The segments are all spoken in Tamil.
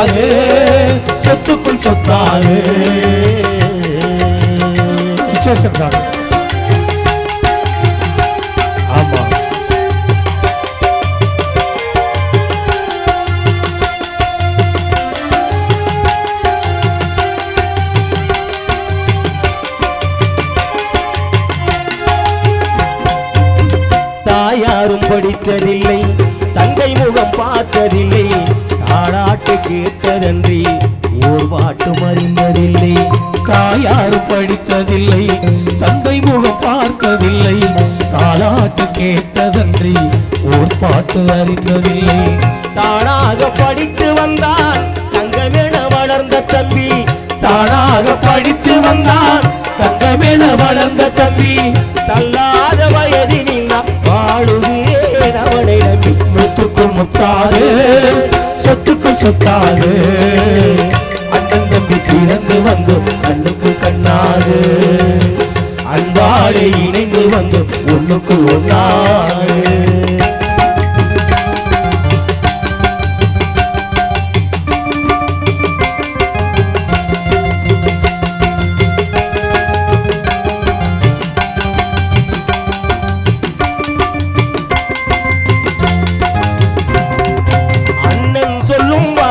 முத்தாக சொத்துக்குள் சொத்தாக சுச்சுவேஷன் சார் ஆமா. தாயாரும் படித்ததில்லை தங்கை முகம் பார்த்ததில்லை. தாளாட்டு கேட்டதன்றி ஓர் பாட்டும் அறிந்ததில்லை தாயார் படித்ததில்லை தந்தை முகம் பார்த்ததில்லை தாளாட்டு கேட்டதன்றி ஓர் பாட்டு அறிந்ததில்லை. தானாக படித்து வந்தான் தங்கமென வளர்ந்த தம்பி. தானாக படித்து வந்தான் தங்கமென வளர்ந்த தம்பி. தள்ளாத வயதினில் நான் வாழுகிறேன் அவனை நம்பி. முத்துக்கு முத்தாக சுத்தாது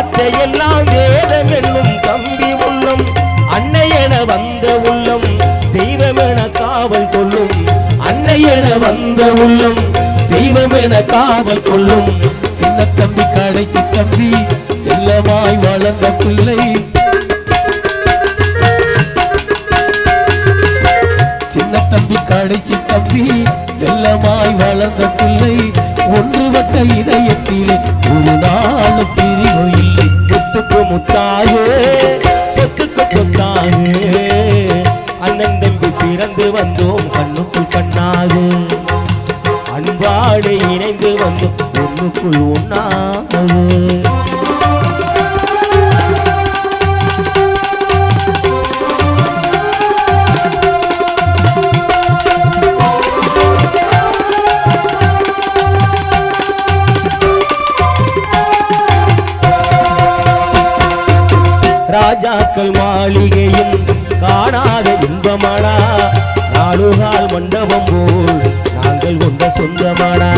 வார்த்தையெல்லாம் வேதம் என்னும் தம்பி உள்ளம். அன்னை என வந்த உள்ளம் தெய்வம் என காவல் கொள்ளும். அன்னை என வந்த உள்ளம் தெய்வம் என காவல் கொள்ளும். சின்ன தம்பி கடைசி தம்பி செல்லமாய் வளர்ந்த பிள்ளை. சின்ன தம்பி கடைசி தம்பி செல்லமாய் வளர்ந்த பிள்ளை. ஒன்று வட்ட இதயத்திலே ஒரு நாள் முத்துக்கு சொத்துக்கு சொத்தாக அண்ணன் தம்பி பிறந்து வந்தோம் கண்ணுக்குள் கண்ணாக அன்பாடு இணைந்து வந்தோம் ஒண்ணுக்குள் ஒன்னாக ராஜாக்கள் மாளிகையும் காணாத இன்பமாடா. நாடுகால் மண்டபம் போல் நாங்கள் கொண்ட சொந்தமாடா.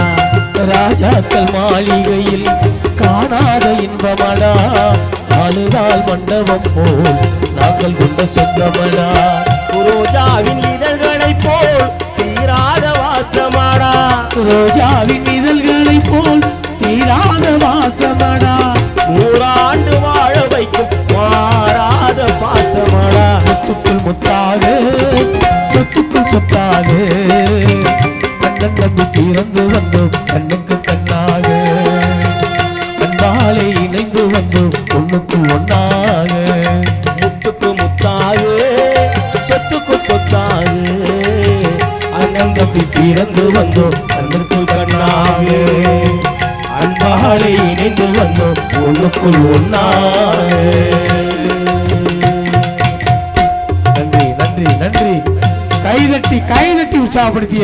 ராஜாக்கள் மாளிகையில் காணாத இன்பமடா. நாலுகால் மண்டபம் போல் நாங்கள் கொண்ட சொந்தமடா. ரோஜாவின் கண்ணன் பிறந்து வந்தோம். கண்ணுக்கு கண்ணாக. அன்பாலே இணைந்து வந்தோம். ஒண்ணுக்கு ஒன்றாக முத்துக்கு முத்தாக சொத்துக்கு சொத்தாக. அண்ணன் தம்பி பிறந்து வந்தோம். கண்ணுக்கு கண்ணாக. அன்பாலே இணைந்து வந்தோம். ஒண்ணுக்குள் ஒன்றாக நன்றி நன்றி நன்றி. கைதட்டி கைதட்டி உற்சாகப்படுத்திய